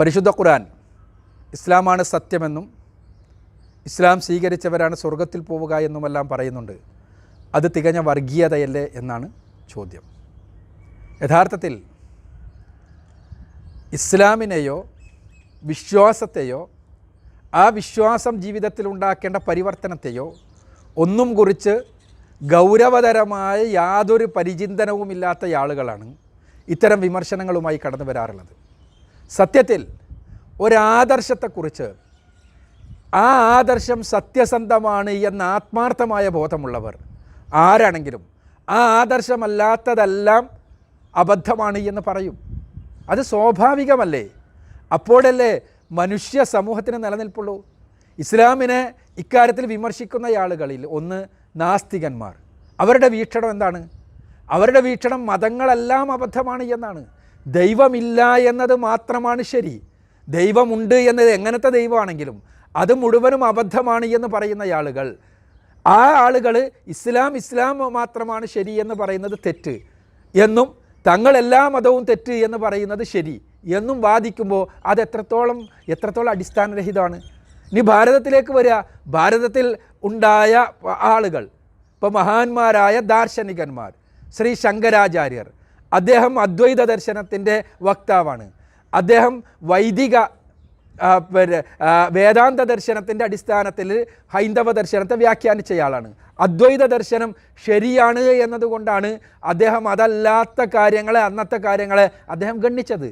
പരിശുദ്ധ ഖുർആൻ ഇസ്ലാമാണ് സത്യമെന്നും ഇസ്ലാം സ്വീകരിച്ചവരാണ് സ്വർഗത്തിൽ പോവുക എന്നുമെല്ലാം പറയുന്നുണ്ട്. അത് തികഞ്ഞ വർഗീയതയല്ലേ എന്നാണ് ചോദ്യം. യഥാർത്ഥത്തിൽ ഇസ്ലാമിനെയോ വിശ്വാസത്തെയോ ആ വിശ്വാസം ജീവിതത്തിൽ ഉണ്ടാക്കേണ്ട പരിവർത്തനത്തെയോ ഒന്നും കുറിച്ച് ഗൗരവതരമായ യാതൊരു പരിചിന്തനവുമില്ലാത്ത ആളുകളാണ് ഇത്തരം വിമർശനങ്ങളുമായി കടന്നു വരാറുള്ളത്. സത്യത്തിൽ ഒരാദർശത്തെക്കുറിച്ച് ആ ആദർശം സത്യസന്ധമാണ് എന്ന ആത്മാർത്ഥമായ ബോധമുള്ളവർ ആരാണെങ്കിലും ആ ആദർശമല്ലാത്തതെല്ലാം അബദ്ധമാണ് എന്ന് പറയും. അത് സ്വാഭാവികമല്ലേ? അപ്പോഴല്ലേ മനുഷ്യ സമൂഹത്തിന് നിലനിൽപ്പുള്ളൂ. ഇസ്ലാമിനെ ഇക്കാര്യത്തിൽ വിമർശിക്കുന്ന ആളുകളിൽ ഒന്ന് നാസ്തികന്മാർ. അവരുടെ വീക്ഷണം എന്താണ്? അവരുടെ വീക്ഷണം മതങ്ങളെല്ലാം അബദ്ധമാണ് എന്നാണ്. ദൈവമില്ല എന്നത് മാത്രമാണ് ശരി. ദൈവമുണ്ട് എന്നത് എങ്ങനത്തെ ദൈവമാണെങ്കിലും അത് മുഴുവനും അബദ്ധമാണ് എന്ന് പറയുന്ന ആളുകൾ. ആ ആളുകൾ ഇസ്ലാം ഇസ്ലാം മാത്രമാണ് ശരി എന്ന് പറയുന്നത് തെറ്റ് എന്നും തങ്ങൾ എല്ലാ മതവും തെറ്റ് എന്ന് പറയുന്നത് ശരി എന്നും വാദിക്കുമ്പോൾ അത് എത്രത്തോളം എത്രത്തോളം അടിസ്ഥാനരഹിതമാണ്. ഇനി ഭാരതത്തിലേക്ക് വരിക ഭാരതത്തിൽ ഉണ്ടായ ആളുകൾ ഇപ്പോൾ മഹാന്മാരായ ദാർശനികന്മാർ ശ്രീ ശങ്കരാചാര്യർ അദ്ദേഹം അദ്വൈത ദർശനത്തിന്റെ വക്താവാണ്. അദ്ദേഹം വൈദിക വേദാന്ത ദർശനത്തിന്റെ അടിസ്ഥാനത്തിൽ ഹൈന്ദവ ദർശനത്തെ വ്യാഖ്യാനിച്ചയാളാണ് അദ്വൈത ദർശനം ശരിയാണ് എന്നതുകൊണ്ടാണ് അദ്ദേഹം അതല്ലാത്ത കാര്യങ്ങളെ അന്നത്തെ കാര്യങ്ങളെ അദ്ദേഹം ഗണ്ണിച്ചത്.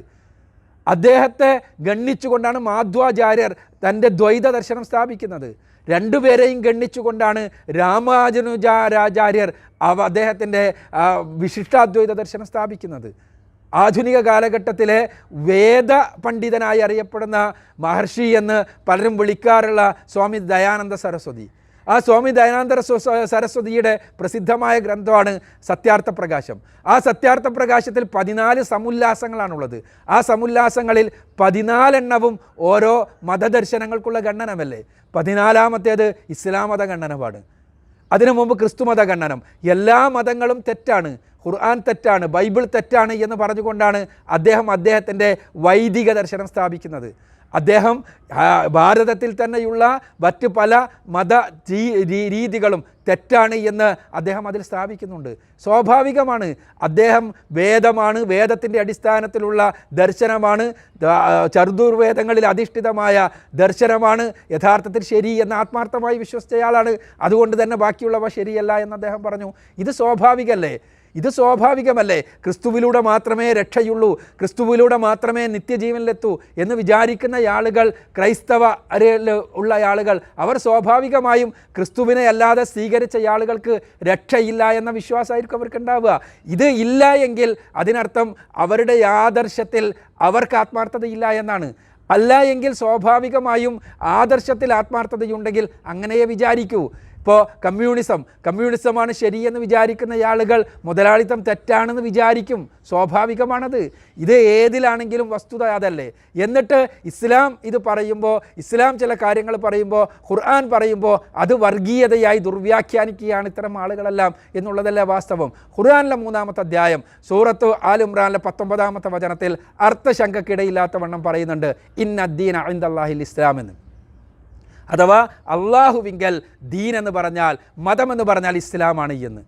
അദ്ദേഹത്തെ ഗണ്ണിച്ചുകൊണ്ടാണ് മാധ്വാചാര്യർ തന്റെ ദ്വൈത ദർശനം സ്ഥാപിക്കുന്നത്. രണ്ടുപേരെയും ഗണ്ണിച്ചുകൊണ്ടാണ് രാമാനുജാരാചാര്യർ അവ അദ്ദേഹത്തിന്റെ വിശിഷ്ടാദ്വൈത ദർശനം സ്ഥാപിക്കുന്നത്. ആധുനിക കാലഘട്ടത്തിലെ വേദ പണ്ഡിതനായി അറിയപ്പെടുന്ന മഹർഷി എന്ന് പലരും വിളിക്കാറുള്ള സ്വാമി ദയാനന്ദ സരസ്വതി. ആ സ്വാമി ദയാനന്ദ സരസ്വതിയുടെ പ്രസിദ്ധമായ ഗ്രന്ഥമാണ് സത്യാർത്ഥ പ്രകാശം ആ സത്യാർത്ഥ പ്രകാശത്തിൽ പതിനാല് സമുല്ലാസങ്ങളാണുള്ളത്. ആ സമുല്ലാസങ്ങളിൽ പതിനാലെണ്ണവും ഓരോ മതദർശനങ്ങൾക്കുള്ള ഗണ്ണനമല്ലേ പതിനാലാമത്തേത് ഇസ്ലാം മത ഖണ്ഡനമാണ് അതിനു മുമ്പ് ക്രിസ്തുമത ഖണ്ഡനം എല്ലാ മതങ്ങളും തെറ്റാണ്. ഖുർആൻ തെറ്റാണ്. ബൈബിൾ തെറ്റാണ് എന്ന് പറഞ്ഞുകൊണ്ടാണ് അദ്ദേഹം അദ്ദേഹത്തിന്റെ വൈദിക ദർശനം സ്ഥാപിക്കുന്നത്. അദ്ദേഹം ഭാരതത്തിൽ തന്നെയുള്ള മറ്റ് പല മത രീതികളും തെറ്റാണ് എന്ന് അദ്ദേഹം അതിൽ സ്ഥാപിക്കുന്നുണ്ട്. സ്വാഭാവികമാണ് അദ്ദേഹം വേദമാണ് വേദത്തിന്റെ അടിസ്ഥാനത്തിലുള്ള ദർശനമാണ് ചർദുർവേദങ്ങളിൽ അധിഷ്ഠിതമായ ദർശനമാണ് യഥാർത്ഥത്തിൽ ശരി എന്ന് ആത്മാർത്ഥമായി വിശ്വസിച്ചയാളാണ്. അതുകൊണ്ട് തന്നെ ബാക്കിയുള്ളവ ശരിയല്ല എന്ന് അദ്ദേഹം പറഞ്ഞു. ഇത് സ്വാഭാവികമല്ലേ ഇത് സ്വാഭാവികമല്ലേ? ക്രിസ്തുവിലൂടെ മാത്രമേ രക്ഷയുള്ളൂ ക്രിസ്തുവിലൂടെ മാത്രമേ നിത്യജീവനിലെത്തൂ എന്ന് വിചാരിക്കുന്ന ആളുകൾ ക്രൈസ്തവ ഉള്ള ആളുകൾ അവർ സ്വാഭാവികമായും ക്രിസ്തുവിനെ അല്ലാതെ സ്വീകരിച്ച ആളുകൾക്ക് രക്ഷയില്ല എന്ന വിശ്വാസമായിരിക്കും അവർക്ക് ഉണ്ടാവുക ഇത് ഇല്ല എങ്കിൽ അതിനർത്ഥം അവരുടെ ആദർശത്തിൽ അവർക്ക് ആത്മാർത്ഥതയില്ല എന്നാണ്. അല്ല എങ്കിൽ സ്വാഭാവികമായും ആദർശത്തിൽ ആത്മാർത്ഥതയുണ്ടെങ്കിൽ അങ്ങനെയേ വിചാരിക്കൂ. ഇപ്പോൾ കമ്മ്യൂണിസം. കമ്മ്യൂണിസമാണ് ശരിയെന്ന് വിചാരിക്കുന്ന ആളുകൾ മുതലാളിത്തം തെറ്റാണെന്ന് വിചാരിക്കും. സ്വാഭാവികമാണത്. ഇത് ഏതിലാണെങ്കിലും വസ്തുത അതല്ലേ. എന്നിട്ട് ഇസ്ലാം ഇത് പറയുമ്പോൾ ഇസ്ലാം ചില കാര്യങ്ങൾ പറയുമ്പോൾ ഖുർആൻ പറയുമ്പോൾ അത് വർഗീയതയായി ദുർവ്യാഖ്യാനിക്കുകയാണ് ഇത്തരം ആളുകളെല്ലാം എന്നുള്ളതല്ലേ വാസ്തവം. ഖുർആാനിലെ മൂന്നാമത്തെ അധ്യായം സൂറത്ത് ആൽ ഇമ്രാനിലെ പത്തൊമ്പതാമത്തെ വചനത്തിൽ അർത്ഥശങ്കക്കിടയില്ലാത്ത വണ്ണം പറയുന്നുണ്ട്. ഇന്നദ്ദീൻ അള്ളാഹിൽ ഇസ്ലാം എന്ന് അഥവാ അള്ളാഹുവിങ്കൽ ദീൻ എന്ന് പറഞ്ഞാൽ മതം എന്ന് പറഞ്ഞാൽ ഇസ്ലാമാണ് എന്ന്.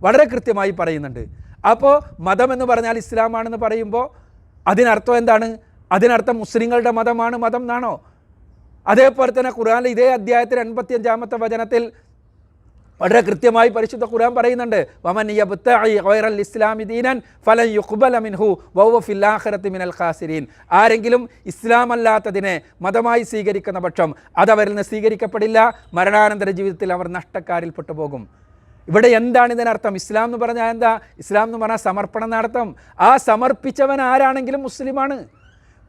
വളരെ കൃത്യമായി പറയുന്നുണ്ട്. അപ്പോൾ മതം എന്ന് പറഞ്ഞാൽ ഇസ്ലാമാണെന്ന് പറയുമ്പോൾ അതിനർത്ഥം എന്താണ്? അതിനർത്ഥം മുസ്ലിങ്ങളുടെ മതമാണ് മതം എന്നാണോ? അതേപോലെ തന്നെ ഖുർആനിലെ ഇതേ അധ്യായത്തിൽ എൺപത്തി അഞ്ചാമത്തെ വചനത്തിൽ വളരെ കൃത്യമായി പരിശുദ്ധ ഖുർആൻ പറയുന്നുണ്ട്. ഇസ്ലാമി ഫലൻ മിൻഹു മിനൽ ഖാസിരീൻ. ആരെങ്കിലും ഇസ്ലാം അല്ലാത്തതിനെ മതമായി സ്വീകരിക്കുന്ന പക്ഷം അതവരിൽ നിന്ന് സ്വീകരിക്കപ്പെടില്ല. മരണാനന്തര ജീവിതത്തിൽ അവർ നഷ്ടക്കാരിൽപ്പെട്ടു പോകും ഇവിടെ എന്താണ് ഇതിനർത്ഥം ഇസ്ലാം എന്ന് പറഞ്ഞാൽ എന്താ? ഇസ്ലാം എന്ന് പറഞ്ഞാൽ സമർപ്പണം നടത്തം ആ സമർപ്പിച്ചവൻ ആരാണെങ്കിലും മുസ്ലിമാണ്.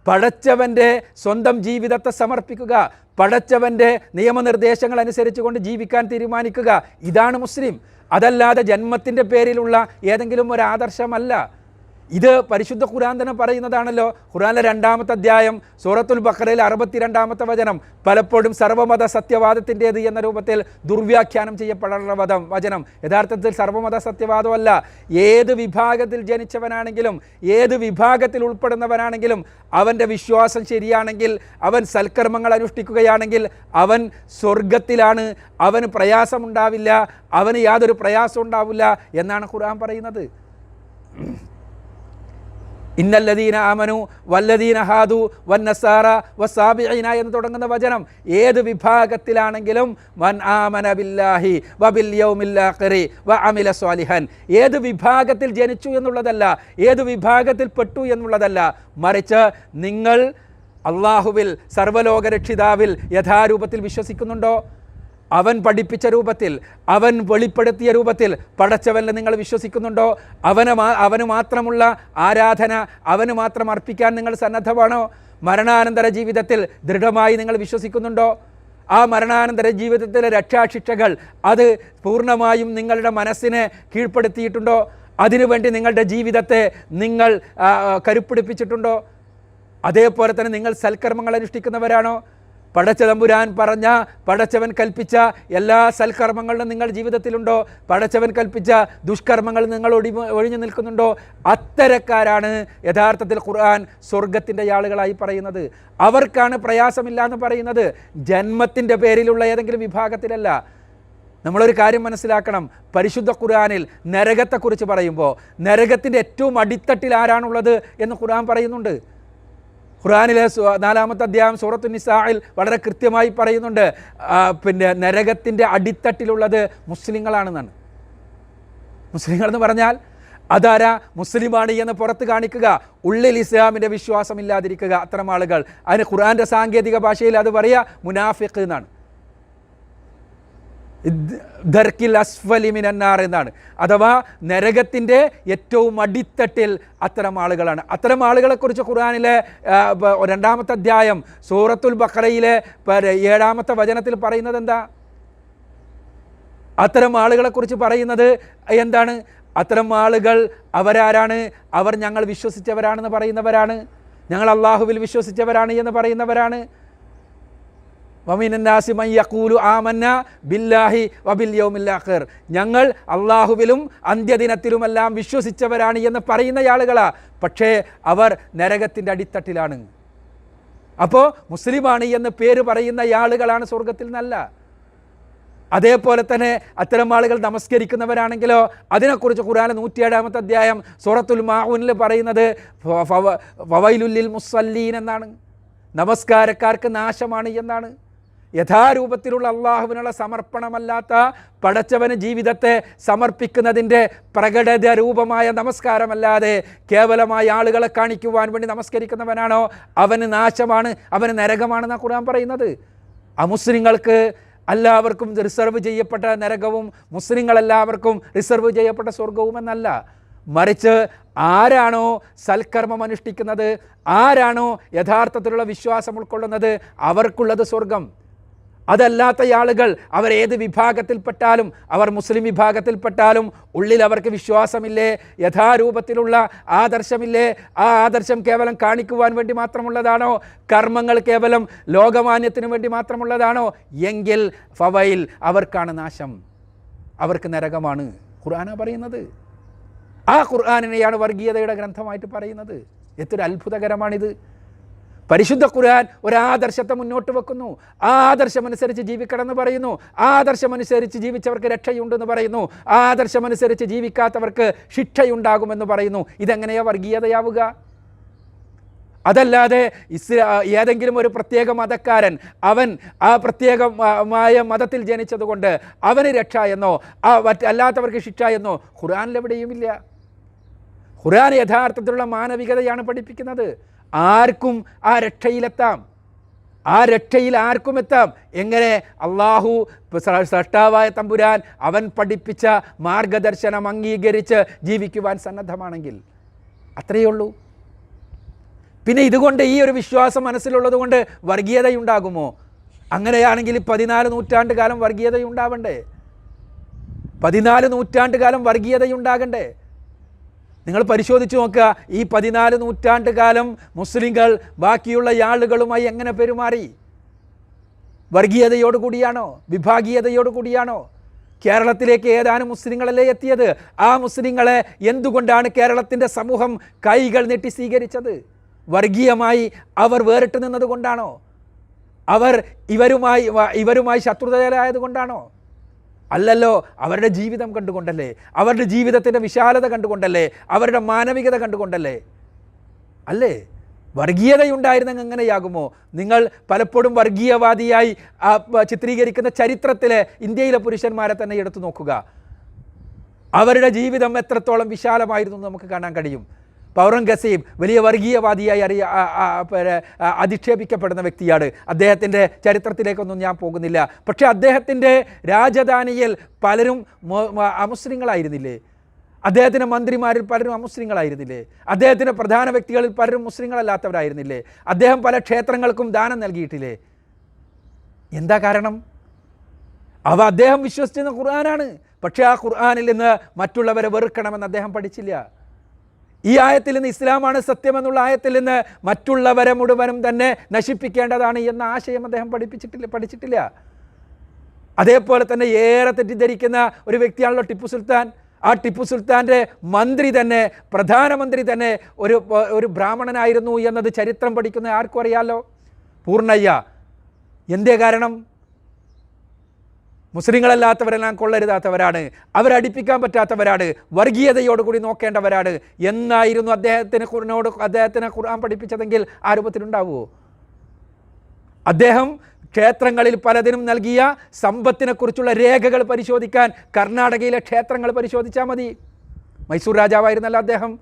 പടച്ചവന്റെ സ്വന്തം ജീവിതത്തെ സമർപ്പിക്കുക പടച്ചവന്റെ നിയമനിർദ്ദേശങ്ങൾ അനുസരിച്ച് കൊണ്ട് ജീവിക്കാൻ തീരുമാനിക്കുക. ഇതാണ് മുസ്ലിം. അതല്ലാതെ ജന്മത്തിന്റെ പേരിലുള്ള ഏതെങ്കിലും ഒരു ആദർശമല്ല. ഇത് പരിശുദ്ധ ഖുരാൻ തന്നെ പറയുന്നതാണല്ലോ. ഖുർആനിലെ രണ്ടാമത്തെ അധ്യായം സൂറത്തുൽ ബക്കറയിൽ അറുപത്തിരണ്ടാമത്തെ വചനം. പലപ്പോഴും സർവമത സത്യവാദത്തിന്റേത് എന്ന രൂപത്തിൽ ദുർവ്യാഖ്യാനം ചെയ്യപ്പെടാനുള്ള വധം വചനം. യഥാർത്ഥത്തിൽ സർവമത സത്യവാദമല്ല. ഏത് വിഭാഗത്തിൽ ജനിച്ചവനാണെങ്കിലും ഏത് വിഭാഗത്തിൽ ഉൾപ്പെടുന്നവനാണെങ്കിലും അവന്റെ വിശ്വാസം ശരിയാണെങ്കിൽ അവൻ സൽക്കർമ്മങ്ങൾ അനുഷ്ഠിക്കുകയാണെങ്കിൽ അവൻ സ്വർഗത്തിലാണ് അവന് പ്രയാസമുണ്ടാവില്ല അവന് യാതൊരു പ്രയാസം ഉണ്ടാവില്ല എന്നാണ് ഖുർആൻ പറയുന്നത്. ഇന്നല്ലദീന ആമനു വല്ലദീന ഹാദു വന്നസാറ വസാബിഈന എന്ന് തുടങ്ങുന്ന വചനം ഏത് വിഭാഗത്തിലാണെങ്കിലും വൻ ആമന ബില്ലാഹി വബിൽ യൗമിൽ ആഖിറി വ അമില സ്വാലിഹൻ. ഏത് വിഭാഗത്തിൽ ജനിച്ചു എന്നുള്ളതല്ല ഏത് വിഭാഗത്തിൽ പെട്ടു എന്നുള്ളതല്ല മറിച്ച് നിങ്ങൾ അള്ളാഹുവിൽ സർവലോകരക്ഷിതാവിൽ യഥാരൂപത്തിൽ വിശ്വസിക്കുന്നുണ്ടോ? അവൻ പഠിപ്പിച്ച രൂപത്തിൽ അവൻ വെളിപ്പെടുത്തിയ രൂപത്തിൽ പടച്ചവനെ നിങ്ങൾ വിശ്വസിക്കുന്നുണ്ടോ? അവന് അവന് മാത്രമുള്ള ആരാധന അവന് മാത്രം അർപ്പിക്കാൻ നിങ്ങൾ സന്നദ്ധമാണോ? മരണാനന്തര ജീവിതത്തിൽ ദൃഢമായി നിങ്ങൾ വിശ്വസിക്കുന്നുണ്ടോ? ആ മരണാനന്തര ജീവിതത്തിലെ രക്ഷാശിക്ഷകൾ അത് പൂർണമായും നിങ്ങളുടെ മനസ്സിനെ കീഴ്പ്പെടുത്തിയിട്ടുണ്ടോ? അതിനുവേണ്ടി നിങ്ങളുടെ ജീവിതത്തെ നിങ്ങൾ കരുപ്പിടിപ്പിച്ചിട്ടുണ്ടോ? അതേപോലെ തന്നെ നിങ്ങൾ സൽക്കർമ്മങ്ങൾ അനുഷ്ഠിക്കുന്നവരാണോ? പടച്ച തമ്പുരാൻ പറഞ്ഞ പടച്ചവൻ കൽപ്പിച്ച എല്ലാ സൽക്കർമ്മങ്ങളും നിങ്ങൾ ജീവിതത്തിലുണ്ടോ? പടച്ചവൻ കൽപ്പിച്ച ദുഷ്കർമ്മങ്ങൾ നിങ്ങൾ ഒടി ഒഴിഞ്ഞു നിൽക്കുന്നുണ്ടോ? അത്തരക്കാരാണ് യഥാർത്ഥത്തിൽ ഖുർആൻ സ്വർഗത്തിന്റെ ആളുകളായി പറയുന്നത്. അവർക്കാണ് പ്രയാസമില്ല എന്ന് പറയുന്നത്. ജന്മത്തിന്റെ പേരിലുള്ള ഏതെങ്കിലും വിഭാഗത്തിലല്ല. നമ്മളൊരു കാര്യം മനസ്സിലാക്കണം. പരിശുദ്ധ ഖുർആാനിൽ നരകത്തെക്കുറിച്ച് പറയുമ്പോൾ നരകത്തിന്റെ ഏറ്റവും അടിത്തട്ടിൽ ആരാണുള്ളത് എന്ന് ഖുർആൻ പറയുന്നുണ്ട്. ഖുർആനിലെ നാലാമത്തെ അധ്യായം സൂറത്തു വളരെ കൃത്യമായി പറയുന്നുണ്ട്. പിന്നെ നരകത്തിന്റെ അടിത്തട്ടിലുള്ളത് മുസ്ലിങ്ങളാണെന്നാണ്. മുസ്ലിങ്ങളെന്ന് പറഞ്ഞാൽ അതാരാ? മുസ്ലിമാണ് എന്ന് പുറത്ത് കാണിക്കുക. ഉള്ളിൽ ഇസ്ലാമിന്റെ വിശ്വാസമില്ലാതിരിക്കുക. അത്തരം ആളുകൾ. അതിന് ഖുർആന്റെ സാങ്കേതിക ഭാഷയിൽ അത് പറയുക മുനാഫിഖ് എന്നാണ്. ദർക്കിൽ അസ്ഫലി മിനന്നാർ എന്നാണ്. അഥവാ നരകത്തിന്റെ ഏറ്റവും അടിത്തട്ടിൽ അത്തരം ആളുകളാണ്. അത്തരം ആളുകളെക്കുറിച്ച് ഖുർആനിലെ രണ്ടാമത്തെ അധ്യായം സൂറത്തുൽ ബഖറയിലെ ഏഴാമത്തെ വചനത്തിൽ പറയുന്നത് എന്താ അത്തരം ആളുകളെക്കുറിച്ച് പറയുന്നത് എന്താണ്? അത്തരം ആളുകൾ അവരാരാണ്? അവർ ഞങ്ങൾ വിശ്വസിച്ചവരാണെന്ന് പറയുന്നവരാണ്? ഞങ്ങൾ അള്ളാഹുവിൽ വിശ്വസിച്ചവരാണ് എന്ന് പറയുന്നവരാണ്? ബില്ലാഹി വബിൽ ഞങ്ങൾ അള്ളാഹുവിലും അന്ത്യദിനത്തിലുമെല്ലാം വിശ്വസിച്ചവരാണ് എന്ന് പറയുന്ന ആളുകളാ. പക്ഷേ അവർ നരകത്തിന്റെ അടിത്തട്ടിലാണ്. അപ്പോൾ മുസ്ലിമാണ് എന്ന് പേര് പറയുന്ന ആളുകളാണ് സ്വർഗത്തിൽ നല്ല. അതേപോലെ തന്നെ അത്തരം ആളുകൾ നമസ്കരിക്കുന്നവരാണെങ്കിലോ അതിനെക്കുറിച്ച് ഖുർആൻ നൂറ്റിയേഴാമത്തെ അധ്യായം സൂറത്തുൽ മാഊനിൽ പറയുന്നത് ഫവൈലുല്ലിൽ മുസല്ലീൻ എന്നാണ്. നമസ്കാരക്കാർക്ക് നാശമാണ് എന്നാണ്. യഥാരൂപത്തിലുള്ള അള്ളാഹുവിനുള്ള സമർപ്പണമല്ലാത്ത പടച്ചവന് ജീവിതത്തെ സമർപ്പിക്കുന്നതിന്റെ പ്രകടത രൂപമായ നമസ്കാരമല്ലാതെ കേവലമായ ആളുകളെ കാണിക്കുവാൻ വേണ്ടി നമസ്കരിക്കുന്നവനാണോ? അവന് നാശമാണ് അവന് നരകമാണെന്നാണ് ഖുർആൻ പറയുന്നത്. അമുസ്ലിങ്ങൾക്ക് എല്ലാവർക്കും റിസർവ് ചെയ്യപ്പെട്ട നരകവും മുസ്ലിങ്ങളെല്ലാവർക്കും റിസർവ് ചെയ്യപ്പെട്ട സ്വർഗവും എന്നല്ല. മറിച്ച് ആരാണോ സൽക്കർമ്മം അനുഷ്ഠിക്കുന്നത് ആരാണോ യഥാർത്ഥത്തിലുള്ള വിശ്വാസം ഉൾക്കൊള്ളുന്നത് അവർക്കുള്ളത് സ്വർഗം അതല്ലാത്ത ആളുകൾ അവർ ഏത് വിഭാഗത്തിൽപ്പെട്ടാലും അവർ മുസ്ലിം വിഭാഗത്തിൽപ്പെട്ടാലും ഉള്ളിൽ അവർക്ക് വിശ്വാസമില്ലേ? യഥാരൂപത്തിലുള്ള ആദർശമില്ലേ? ആ ആദർശം കേവലം കാണിക്കുവാൻ വേണ്ടി മാത്രമുള്ളതാണോ? കർമ്മങ്ങൾ കേവലം ലോകമാന്യത്തിനു വേണ്ടി മാത്രമുള്ളതാണോ? എങ്കിൽ ഫവയിൽ അവർക്കാണ് നാശം. അവർക്ക് നരകമാണ്. ഖുർആന പറയുന്നത്. ആ ഖുർആാനിനെയാണ് വർഗീയതയുടെ ഗ്രന്ഥമായിട്ട് പറയുന്നത്. എത്ര അത്ഭുതകരമാണിത് പരിശുദ്ധ ഖുർആൻ ഒരു ആദർശത്തെ മുന്നോട്ട് വെക്കുന്നു. ആ ആദർശമനുസരിച്ച് ജീവിക്കണമെന്ന് പറയുന്നു. ആ ആദർശമനുസരിച്ച് ജീവിച്ചവർക്ക് രക്ഷയുണ്ടെന്ന് പറയുന്നു. ആ ആദർശമനുസരിച്ച് ജീവിക്കാത്തവർക്ക് ശിക്ഷയുണ്ടാകുമെന്ന് പറയുന്നു. ഇതെങ്ങനെയാ വർഗീയതയാവുക? അതല്ലാതെ ഇസ്ലാ ഏതെങ്കിലും ഒരു പ്രത്യേക മതക്കാരൻ അവൻ ആ പ്രത്യേകമായ മതത്തിൽ ജനിച്ചതുകൊണ്ട് അവന് രക്ഷ എന്നോ ആ മറ്റല്ലാത്തവർക്ക് ശിക്ഷ എന്നോ ഖുർആാനിലെവിടെയുമില്ല. ഖുർആൻ യഥാർത്ഥത്തിലുള്ള മാനവികതയാണ് പഠിപ്പിക്കുന്നത്. ആർക്കും ആ രക്ഷയിലെത്താം. ആ രക്ഷയിൽ ആർക്കും എത്താം. എങ്ങനെ? അള്ളാഹു സൃഷ്ടാവായ തമ്പുരാൻ അവൻ പഠിപ്പിച്ച മാർഗദർശനം അംഗീകരിച്ച് ജീവിക്കുവാൻ സന്നദ്ധമാണെങ്കിൽ അത്രയേ ഉള്ളൂ. പിന്നെ ഇതുകൊണ്ട് ഈ ഒരു വിശ്വാസം മനസ്സിലുള്ളത് കൊണ്ട് വർഗീയതയുണ്ടാകുമോ? അങ്ങനെയാണെങ്കിൽ പതിനാല് നൂറ്റാണ്ട് കാലം വർഗീയതയുണ്ടാവണ്ടേ? പതിനാല് നൂറ്റാണ്ട് കാലം വർഗീയതയുണ്ടാകണ്ടേ? നിങ്ങൾ പരിശോധിച്ച് നോക്കുക ഈ പതിനാല് നൂറ്റാണ്ട് കാലം മുസ്ലിങ്ങൾ ബാക്കിയുള്ള ആളുകളുമായി എങ്ങനെ പെരുമാറി? വർഗീയതയോട് കൂടിയാണോ? വിഭാഗീയതയോട് കൂടിയാണോ? കേരളത്തിലേക്ക് ഏതാനും മുസ്ലിങ്ങളല്ലേ എത്തിയത്? ആ മുസ്ലിങ്ങളെ എന്തുകൊണ്ടാണ് കേരളത്തിന്റെ സമൂഹം കൈകൾ നീട്ടി സ്വീകരിച്ചത്? വർഗീയമായി അവർ വേറിട്ട് നിന്നതുകൊണ്ടാണോ? അവർ ഇവരുമായി ഇവരുമായി ശത്രുതയിലായത് കൊണ്ടാണോ അല്ലല്ലോ അവരുടെ ജീവിതം കണ്ടുകൊണ്ടല്ലേ? അവരുടെ ജീവിതത്തിന്റെ വിശാലത കണ്ടുകൊണ്ടല്ലേ? അവരുടെ മാനവികത കണ്ടുകൊണ്ടല്ലേ? അല്ലേ? വർഗീയതയുണ്ടായിരുന്നെങ്കിൽ എങ്ങനെയാകുമോ? നിങ്ങൾ പലപ്പോഴും വർഗീയവാദിയായി ചിത്രീകരിക്കുന്ന ചരിത്രത്തിലെ ഇന്ത്യയിലെ പുരുഷന്മാരെ തന്നെ എടുത്തു നോക്കുക. അവരുടെ ജീവിതം എത്രത്തോളം വിശാലമായിരുന്നു നമുക്ക് കാണാൻ കഴിയും. പൗറംഗസീബ് വലിയ വർഗീയവാദിയായി അറിയ അധിക്ഷേപിക്കപ്പെടുന്ന വ്യക്തിയാണ്. അദ്ദേഹത്തിന്റെ ചരിത്രത്തിലേക്കൊന്നും ഞാൻ പോകുന്നില്ല. പക്ഷേ അദ്ദേഹത്തിന്റെ രാജധാനിയിൽ പലരും അമുസ്ലിങ്ങളായിരുന്നില്ലേ? അദ്ദേഹത്തിന്റെ മന്ത്രിമാരിൽ പലരും അമുസ്ലിങ്ങളായിരുന്നില്ലേ? അദ്ദേഹത്തിന്റെ പ്രധാന വ്യക്തികളിൽ പലരും മുസ്ലിങ്ങളല്ലാത്തവരായിരുന്നില്ലേ? അദ്ദേഹം പല ക്ഷേത്രങ്ങൾക്കും ദാനം നൽകിയിട്ടില്ലേ? എന്താ കാരണം? അവ അദ്ദേഹം വിശ്വസിച്ചിരുന്ന ഖുർആനാണ്. പക്ഷേ ആ ഖുർആാനിൽ നിന്ന് മറ്റുള്ളവരെ വെറുക്കണമെന്ന് അദ്ദേഹം പഠിച്ചില്ല. ഈ ആയത്തിൽ നിന്ന് ഇസ്ലാമാണ് സത്യമെന്നുള്ള ആയത്തിൽ നിന്ന് മറ്റുള്ളവരെ മുഴുവനും തന്നെ നശിപ്പിക്കേണ്ടതാണ് എന്ന ആശയം അദ്ദേഹം പഠിപ്പിച്ചിട്ടില്ല പഠിച്ചിട്ടില്ല. അതേപോലെ തന്നെ ഏറെ തെറ്റിദ്ധരിക്കുന്ന ഒരു വ്യക്തിയാണല്ലോ ടിപ്പു സുൽത്താൻ. ആ ടിപ്പു സുൽത്താന്റെ മന്ത്രി തന്നെ പ്രധാനമന്ത്രി തന്നെ ഒരു ഒരു ബ്രാഹ്മണനായിരുന്നു എന്നത് ചരിത്രം പഠിക്കുന്ന ആർക്കും അറിയാലോ? പൂർണയ്യ. എന്തേ കാരണം? മുസ്ലിങ്ങളല്ലാത്തവരെല്ലാം കൊള്ളരുതാത്തവരാണ്. അവരടിപ്പിക്കാൻ പറ്റാത്തവരാണ്. വർഗീയതയോട് കൂടി നോക്കേണ്ടവരാണ്. എന്നായിരുന്നു അദ്ദേഹത്തിന് കുറിനോട് അദ്ദേഹത്തിന് ഖുർആൻ പഠിപ്പിച്ചതെങ്കിൽ ആ രൂപത്തിലുണ്ടാവുമോ? അദ്ദേഹം ക്ഷേത്രങ്ങളിൽ പലതിനും നൽകിയ സമ്പത്തിനെക്കുറിച്ചുള്ള രേഖകൾ പരിശോധിക്കാൻ കർണാടകയിലെ ക്ഷേത്രങ്ങൾ പരിശോധിച്ചാൽ മതി. മൈസൂർ രാജാവായിരുന്നല്ല അദ്ദേഹം.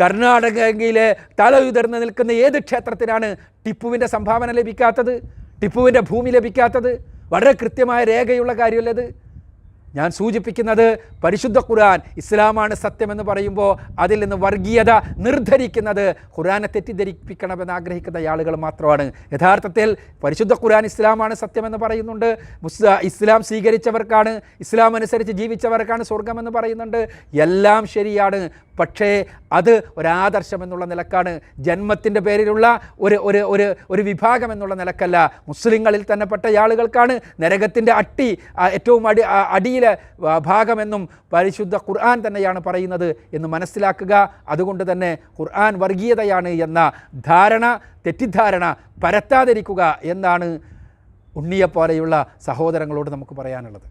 കർണാടകയിലെ തല ഉയർന്ന് നിൽക്കുന്ന ഏത് ക്ഷേത്രത്തിനാണ് ടിപ്പുവിന്റെ സംഭാവന ലഭിക്കാത്തത്? ടിപ്പുവിന്റെ ഭൂമി ലഭിക്കാത്തത്? വളരെ കൃത്യമായ രേഖയുള്ള കാര്യമല്ലത് ഞാൻ സൂചിപ്പിക്കുന്നത് പരിശുദ്ധ ഖുർആൻ ഇസ്ലാമാണ് സത്യമെന്ന് പറയുമ്പോൾ അതിൽ നിന്ന് വർഗീയത നിർദ്ധരിക്കുന്നത് ഖുർആനെ തെറ്റിദ്ധരിപ്പിക്കണമെന്ന് ആഗ്രഹിക്കുന്ന ആളുകൾ മാത്രമാണ്. യഥാർത്ഥത്തിൽ പരിശുദ്ധ ഖുർആൻ ഇസ്ലാമാണ് സത്യമെന്ന് പറയുന്നുണ്ട്. മുസ് ഇസ്ലാം സ്വീകരിച്ചവർക്കാണ് ഇസ്ലാം അനുസരിച്ച് ജീവിച്ചവർക്കാണ് സ്വർഗമെന്ന് പറയുന്നുണ്ട്. എല്ലാം ശരിയാണ്. പക്ഷേ അത് ഒരാദർശം എന്നുള്ള നിലക്കാണ്. ജന്മത്തിന്റെ പേരിലുള്ള ഒരു ഒരു ഒരു ഒരു വിഭാഗം എന്നുള്ള നിലക്കല്ല. മുസ്ലിങ്ങളിൽ തന്നെ പെട്ട ആളുകൾക്കാണ് നരകത്തിന്റെ അട്ടി ഏറ്റവും അടി അടിയിലെ ഭാഗമെന്നും പരിശുദ്ധ ഖുർആൻ തന്നെയാണ് പറയുന്നത് എന്ന് മനസ്സിലാക്കുക. അതുകൊണ്ട് തന്നെ ഖുർആൻ വർഗീയതയാണ് എന്ന ധാരണ തെറ്റിദ്ധാരണ പരത്താതിരിക്കുക എന്നാണ് ഉണ്ണിയെപ്പോലെയുള്ള സഹോദരങ്ങളോട് നമുക്ക് പറയാനുള്ളത്.